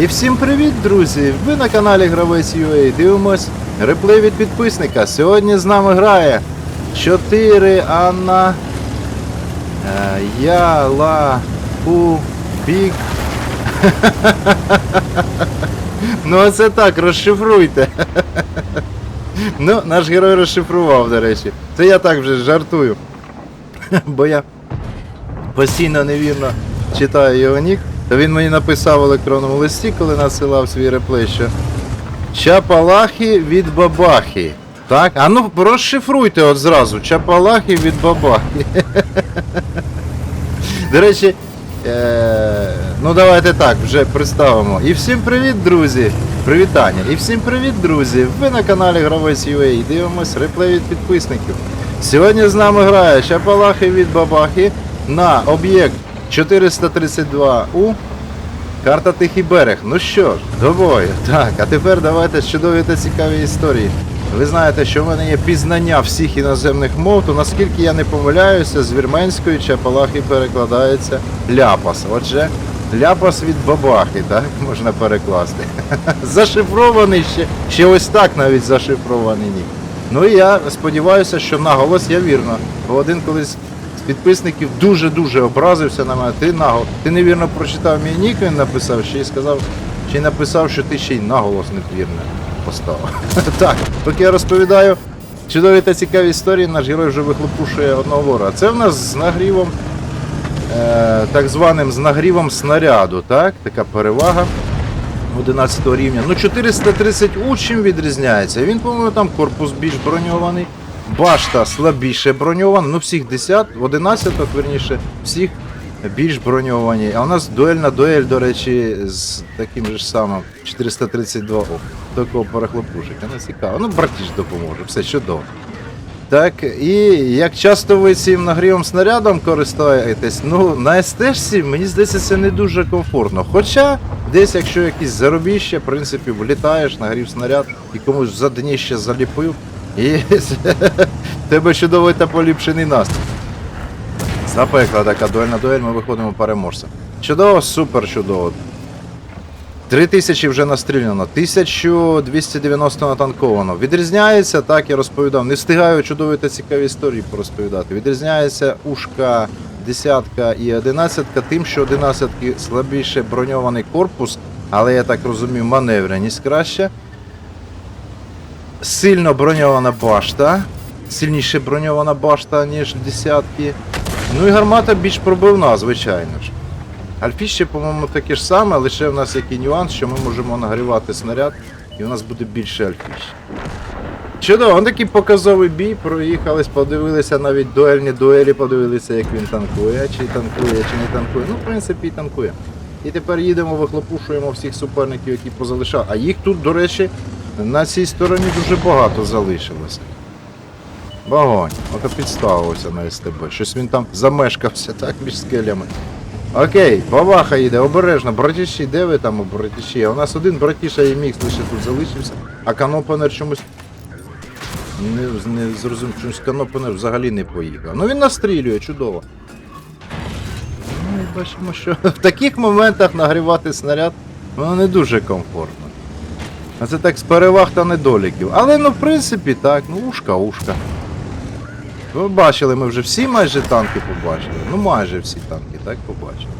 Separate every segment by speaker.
Speaker 1: І всім привіт, друзі! Ви на каналі Гравець UA. Дивимось реплей від підписника. Сьогодні з нами грає 4 Анна е, Я Ла У Бік. Ну а це так, розшифруйте. Ну, наш герой розшифрував, до речі. Це я так вже жартую. Бо я постійно невірно читаю його нік, то він мені написав в електронному листі, коли надсилав свій реплей, що Чапалахи від бабахи. Так? А ну розшифруйте от зразу. Чапалахи від бабахи. До речі, е, ну давайте так, вже представимо. І всім привіт, друзі! Привітання. І всім привіт, друзі! Ви на каналі Гравець UA і дивимось реплей від підписників. Сьогодні з нами грає Чапалахи від Бабахи на об'єкт 432У. Карта Тихий берег. Ну що ж, до бою. Так, а тепер давайте чудові та цікаві історії. Ви знаєте, що в мене є пізнання всіх іноземних мов, то наскільки я не помиляюся, з вірменської чапалахи перекладається ляпас. Отже, ляпас від бабахи, так можна перекласти. Зашифрований ще, ще ось так навіть зашифрований нік. Ну і я сподіваюся, що наголос я вірно. Бо один колись підписників дуже-дуже образився на мене. Ти наголос, ти невірно прочитав мій нік, він написав, ще й сказав, ще й написав, що ти ще й наголос невірно поставив. так, поки я розповідаю чудові та цікаві історії, наш герой вже вихлопушує одного ворога. Це в нас з нагрівом, е, так званим з нагрівом снаряду, так? Така перевага. 11 рівня. Ну 430 У чим відрізняється. Він, по-моєму, там корпус більш броньований, башта слабіше броньована, ну всіх 10, в 11 верніше, всіх більш броньовані. А у нас дуельна дуель, до речі, з таким же самим 432 О. Такого перехлопушика. Ну цікаво. Ну, братіж допоможе, все чудово. Так, і як часто ви цим нагрівом снарядом користуєтесь, ну на СТ-шці, мені здається, це не дуже комфортно. Хоча десь, якщо якісь заробіще, в принципі, влітаєш, нагрів снаряд і комусь за дніще заліпив, в тебе чудовий та поліпшений настрій. Запекла така дуельна дуель, ми виходимо переможцем. Чудово, супер чудово. 3000 вже настріляно, 1290 натанковано. Відрізняється, так я розповідав. Не встигаю чудові та цікаві історії порозповідати. Відрізняється ушка, десятка і одинадцятка тим, що одинадцятки слабіше броньований корпус, але я так розумію, маневреність краща. Сильно броньована башта. Сильніше броньована башта, ніж десятки. Ну і гармата більш пробивна, звичайно ж. Альфіще, по-моєму, таке ж саме, лише в нас який нюанс, що ми можемо нагрівати снаряд, і у нас буде більше альфіще. Чудово, он такий показовий бій, проїхались, подивилися навіть дуельні дуелі, подивилися, як він танкує, чи танкує, чи не танкує. Ну, в принципі, і танкує. І тепер їдемо, вихлопушуємо всіх суперників, які позалишали. А їх тут, до речі, на цій стороні дуже багато залишилося. Вогонь, ото підставився на СТБ. Щось він там замешкався так між скелями. Окей, бабаха їде, обережно, братіші, де ви там, братіші? А у нас один братіша і мікс лише тут залишився, а канопанер чомусь. Не, не зрозумів, чомусь канопанер взагалі не поїхав. Ну він настрілює, чудово. Бачимо, що в таких моментах нагрівати снаряд воно не дуже комфортно. А це так з переваг та недоліків. Але ну в принципі так, ну ушка, ушка. Ви бачили, ми вже всі майже танки побачили. Ну майже всі танки, так побачили.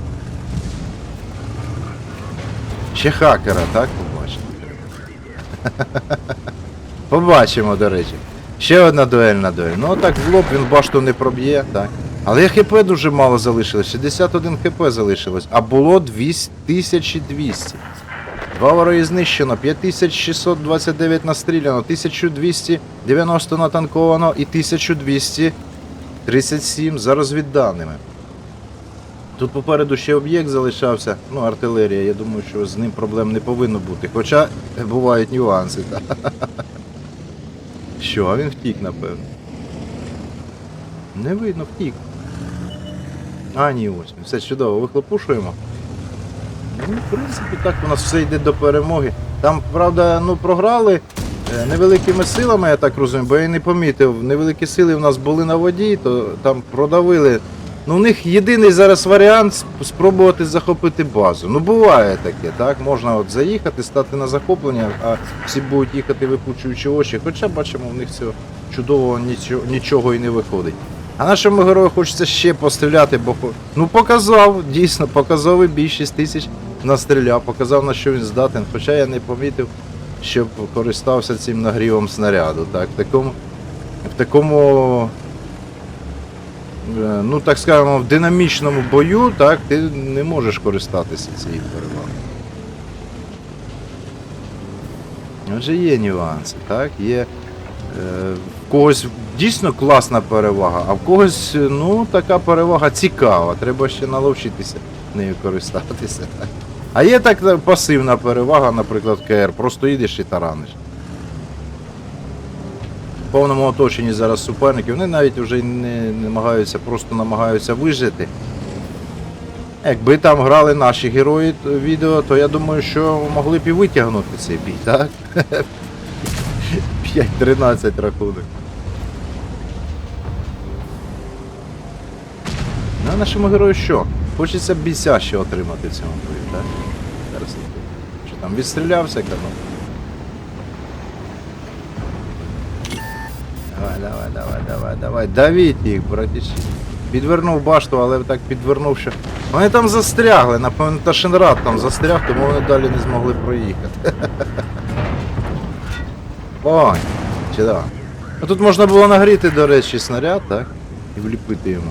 Speaker 1: Ще хакера, так побачили. Побачимо, до речі. Ще одна дуельна дуель. Ну так в лоб він башту не проб'є, так. Але хп дуже мало залишилось, 61 хп залишилось, а було 2200. Два вороги знищено, 5629 настріляно, 1290 натанковано і 1237 за розвідданими. Тут попереду ще об'єкт залишався, ну артилерія, я думаю, що з ним проблем не повинно бути. Хоча бувають нюанси. Що, а він втік, напевно. Не видно, втік. А, ні, ось. Все чудово, вихлопушуємо. Ну, в принципі, так у нас все йде до перемоги. Там, правда, ну, програли е, невеликими силами, я так розумію, бо я не помітив. Невеликі сили в нас були на воді, то там продавили Ну, у них єдиний зараз варіант спробувати захопити базу. Ну, буває таке, так? Можна от заїхати, стати на захоплення, а всі будуть їхати випучуючи очі. Хоча бачимо, в них цього чудового нічого, нічого і не виходить. А нашому герою хочеться ще постріляти, бо ну показав, дійсно, показовий бій 6 тисяч настріляв, показав на що він здатен, хоча я не помітив, щоб користався цим нагрівом снаряду. Так, в такому, в такому е, ну так скажемо, в динамічному бою, так, ти не можеш користатися цією перевагою. Отже, є нюанси, так, є. Е, когось дійсно класна перевага, а в когось ну, така перевага цікава. Треба ще наловчитися нею користатися. А є так е, пасивна перевага, наприклад, КР, просто їдеш і тараниш. В повному оточенні зараз суперники, вони навіть вже не намагаються, просто намагаються вижити. Якби там грали наші герої відео, то я думаю, що могли б і витягнути цей бій, так? 5-13 рахунок. А нашому герою що? Хочеться бійця ще отримати в цьому бою, так? Зараз я- Що там відстрілявся, канал? Давай, давай, давай, давай, давай. Давіть їх, братіші. Підвернув башту, але так підвернув, що. Вони там застрягли, напевно, Ташинрад там застряг, тому вони далі не змогли проїхати. Ой, чудово. А тут можна було нагріти, до речі, снаряд, так? І вліпити йому.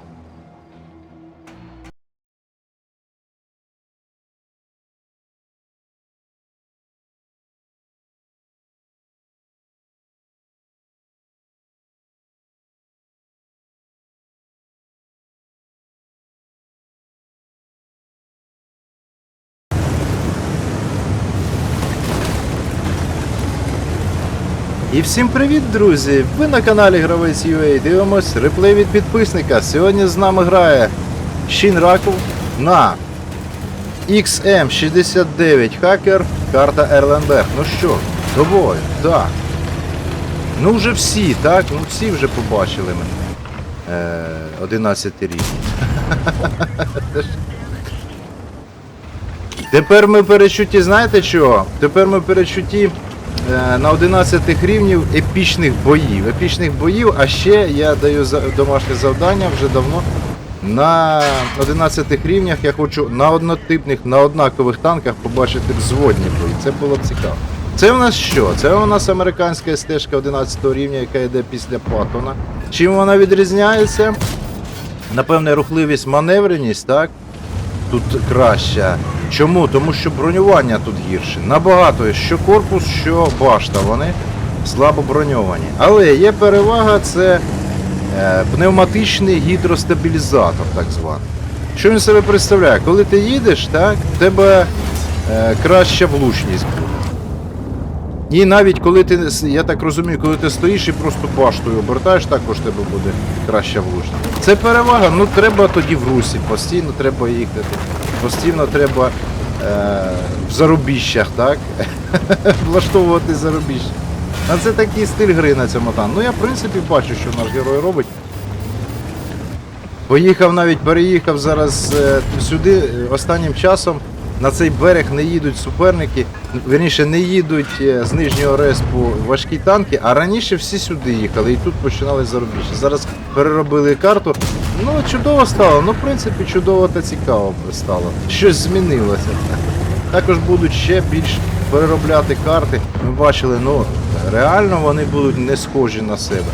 Speaker 1: І всім привіт, друзі! Ви на каналі Гравець UA. Дивимось реплей від підписника. Сьогодні з нами грає Шінраку на XM69 хакер, карта Ерленберг. Ну що, до бою, так. Ну вже всі, так? Ну всі вже побачили мене. Е, 11 рік. Тепер ми перечутті, знаєте чого? Тепер ми перечутті е, на 11 рівнів епічних боїв. Епічних боїв, а ще я даю домашнє завдання вже давно. На 11 рівнях я хочу на однотипних, на однакових танках побачити взводні бої. Це було цікаво. Це у нас що? Це у нас американська стежка 11 рівня, яка йде після Паттона. Чим вона відрізняється? Напевне, рухливість, маневреність, так? тут краща. Чому? Тому що бронювання тут гірше. Набагато, що корпус, що башта, вони слабо броньовані. Але є перевага, це е, пневматичний гідростабілізатор, так званий. Що він себе представляє? Коли ти їдеш, так, в тебе е, краща влучність буде. І навіть коли ти, я так розумію, коли ти стоїш і просто баштою обертаєш, також тебе буде краща влучність. Це перевага, ну треба тоді в русі, постійно треба їхати. Постійно треба е, в зарубіщах, так? Влаштовувати зарубіща. А це такий стиль гри на цьому танку. Ну я в принципі бачу, що наш герой робить. Поїхав навіть, переїхав зараз е, сюди останнім часом. На цей берег не їдуть суперники, верніше не їдуть е, з нижнього респу важкі танки, а раніше всі сюди їхали і тут починали зарубіжжя. Зараз переробили карту. Ну, чудово стало, ну в принципі чудово та цікаво стало. Щось змінилося. Також будуть ще більш переробляти карти. Ми бачили, ну реально вони будуть не схожі на себе.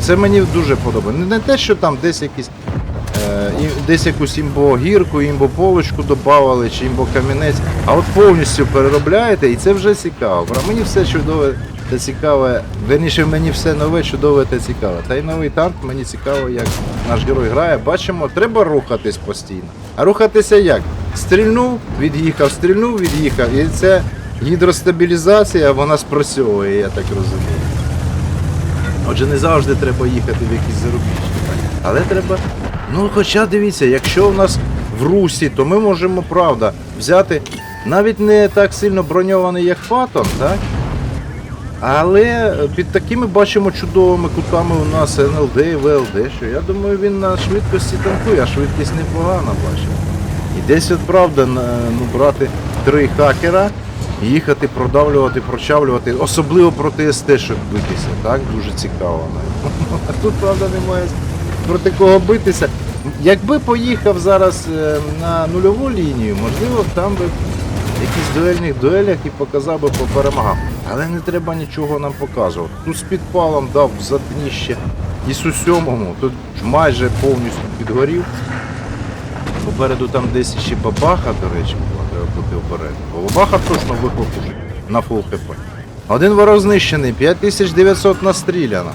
Speaker 1: Це мені дуже подобається. Не те, що там десь якісь десь якусь імбогірку, імбополочку додавали, чи імбокамінець, а от повністю переробляєте, і це вже цікаво. Бра, Мені все чудове та цікаве, верніше мені все нове, чудове та цікаве. Та й новий танк мені цікаво, як наш герой грає. Бачимо, треба рухатись постійно. А рухатися як? Стрільнув, від'їхав, стрільнув, від'їхав. І це гідростабілізація, вона спрацьовує, я так розумію. Отже, не завжди треба їхати в якісь зарубіжні. Але треба. Ну, хоча дивіться, якщо в нас в русі, то ми можемо, правда, взяти навіть не так сильно броньований, як Фатон, так? Але під такими бачимо чудовими кутами у нас НЛД і ВЛД, що я думаю, він на швидкості танкує, а швидкість непогана бачимо. І десь от правда ну, брати три хакера, їхати, продавлювати, прочавлювати, особливо проти СТ, щоб битися, так? Дуже цікаво. А тут, правда, немає проти кого битися. Якби поїхав зараз е, на нульову лінію, можливо, там би в якісь дуельних дуелях і показав би по перемагам. Але не треба нічого нам показувати. Тут з підпалом дав за дніще і з усьомому, тут майже повністю підгорів. Попереду там десь ще бабаха, до речі, треба бути обережним. Бо бабаха точно вихлопушить на фул хп. Один ворог знищений, 5900 настріляно.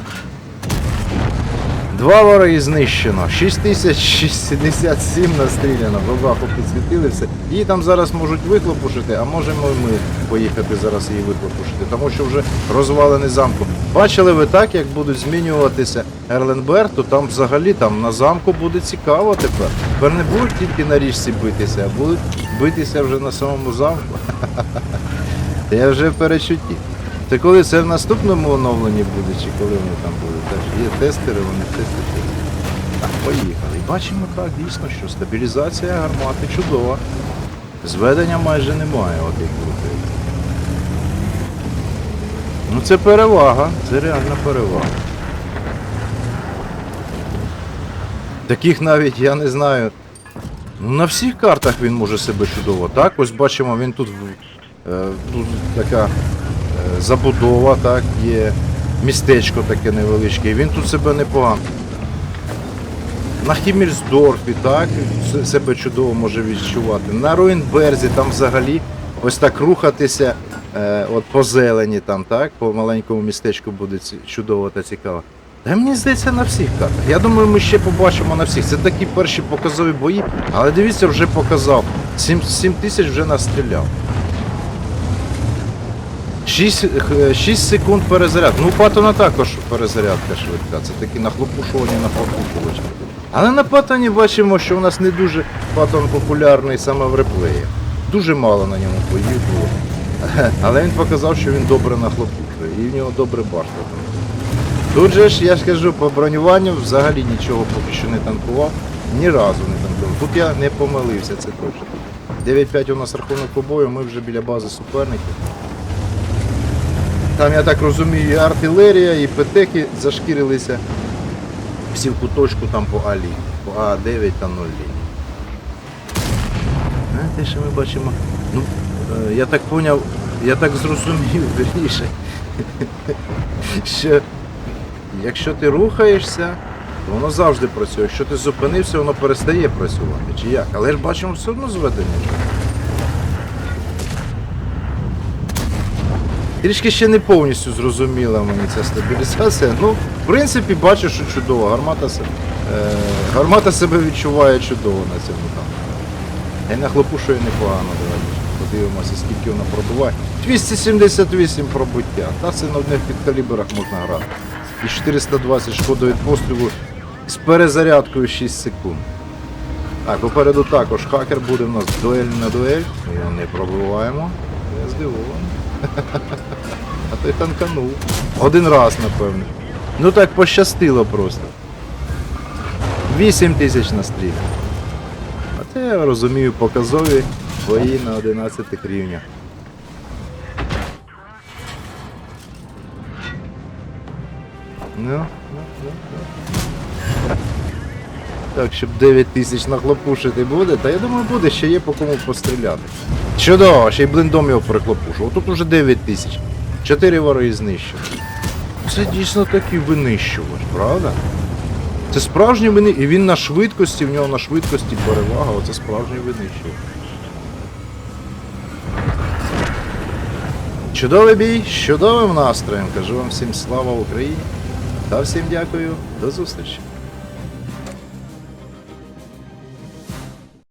Speaker 1: Два вороги знищено, 6067 настріляно, бабаху підсвітили все. Її там зараз можуть вихлопушити, а можемо і ми поїхати зараз її вихлопушити, тому що вже розвалений замку. Бачили ви так, як будуть змінюватися Ерленбер, то там взагалі там на замку буде цікаво тепер. Тепер не будуть тільки на річці битися, а будуть битися вже на самому замку. Я вже в Це коли це в наступному оновленні буде, чи коли вони там будуть? Теж є тестери, вони тестять. Так, поїхали. І бачимо так, дійсно, що стабілізація гармати чудова. Зведення майже немає, от як. Ну це перевага, це реальна перевага. Таких навіть я не знаю. Ну, на всіх картах він може себе чудово. Так, ось бачимо, він тут, е, тут така забудова, так, є містечко таке невеличке, він тут себе непогано. На Хіммельсдорфі, так, себе чудово може відчувати. На Руїнберзі там взагалі ось так рухатися е, от по зелені, там, так, по маленькому містечку буде чудово та цікаво. Та мені здається на всіх картах. Я думаю, ми ще побачимо на всіх. Це такі перші показові бої, але дивіться, вже показав. 7, 7 тисяч вже настріляв. 6, 6 секунд перезаряд. Ну, у Паттона також перезарядка швидка. Це такі нахлопушувані нахлопушувачі. Але на Паттоні бачимо, що у нас не дуже Паттон популярний саме в реплеї. Дуже мало на ньому боїв було. Але він показав, що він добре нахлопушує. І в нього добре башта. Тут же ж, я ж кажу, по бронюванню взагалі нічого поки що не танкував. Ні разу не танкував. Тут я не помилився, це точно. 9-5 у нас рахунок по бою, ми вже біля бази суперників. Там, я так розумію, і артилерія, і петеки зашкірилися всі в куточку там по А лінії, по А9 та 0 лінії. Знаєте, що ми бачимо? Ну, е, я так поняв, я так зрозумів, вірніше, що якщо ти рухаєшся, то воно завжди працює. Якщо ти зупинився, воно перестає працювати. Чи як? Але ж бачимо все одно зведення. Трішки ще не повністю зрозуміла мені ця стабілізація. Ну, в принципі, бачу, що чудово. Гармата, е, гармата себе відчуває чудово на цьому там. Я нахлопушує непогано, давайте подивимося, скільки вона пробуває. 278 пробиття. Та це на одних підкаліберах можна грати. І 420 шкоди від пострілу з перезарядкою 6 секунд. Так, попереду також хакер буде в нас дуель на дуель. Ми його не пробиваємо. Я здивований. Той танканув. Один раз, напевно. Ну так пощастило просто. 8 тисяч настріл. А це я розумію показові бої на 11 рівнях. Ну, ну, ну, ну. Так, щоб 9 тисяч нахлопушити буде, та я думаю буде, ще є по кому постріляти. Чудово, ще й блиндом його перехлопушу. Отут уже 9 тисяч. Чотири вороги знищено. Це дійсно такий винищувач, правда? Це справжній вини... І він на швидкості, в нього на швидкості перевага, оце справжній винищувач. Чудовий бій, чудовим настроєм. Кажу вам всім слава Україні. Та всім дякую, до зустрічі.